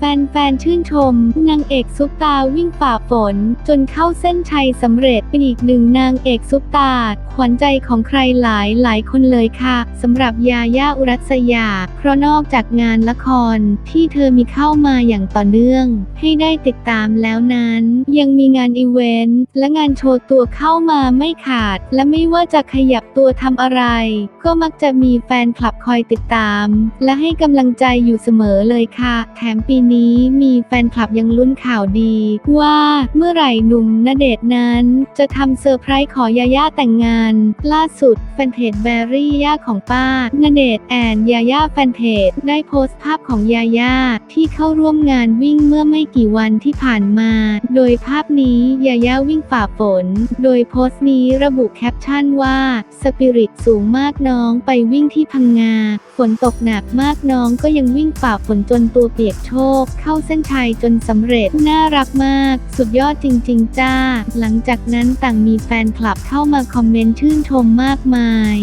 แฟนๆ ชื่นชม นางเอกซุปตาวิ่งฝ่าฝน จนเข้าเส้นชัยสำเร็จเป็นอีกหนึ่งนางเอกซุปตา ขวัญใจของใครหลายหลายคนเลยค่ะสำหรับยาย่าอุรัสยา เพราะนอกจากงานละครที่เธอมีเข้ามาอย่างต่อเนื่อง ให้ได้ติดตามแล้วนั้น ยังมีงานอีเวนต์และงานโชว์ตัวเข้ามาไม่ขาด และไม่ว่าจะขยับตัวทำอะไร ก็มักจะมีแฟนคลับคอยติดตาม และให้กำลังใจอยู่เสมอเลยค่ะ แถมปีนี้มีแฟนคลับยังลุ้นข่าวดี ว่าเมื่อไหร่หนุ่มณเดชน์นั้น จะทำเซอร์ไพรส์ขอยาย่าแต่งงาน ล่าสุดแฟนเพจแบรี่ย่าของป้าณเดชน์แอนยาย่าแฟนเพจได้โพสต์ภาพของยาย่าที่เข้าร่วมงานวิ่งเมื่อไม่กี่วันที่ผ่านมา โดยภาพนี้ยาย่าวิ่งฝ่าฝน โดยโพสต์นี้ระบุแคปชั่นว่าสปิริตสูงมากน้องไปวิ่งที่พังงาฝนตกหนักมากน้องก็ยังวิ่งฝ่าฝนจนตัวเปียกโชกกเข้าเส้นชัยจนสำเร็จ น่ารักมาก สุดยอดจริง ๆ จ้า หลังจากนั้นต่างมีแฟนคลับเข้ามาคอมเมนต์ชื่นชมมากมาย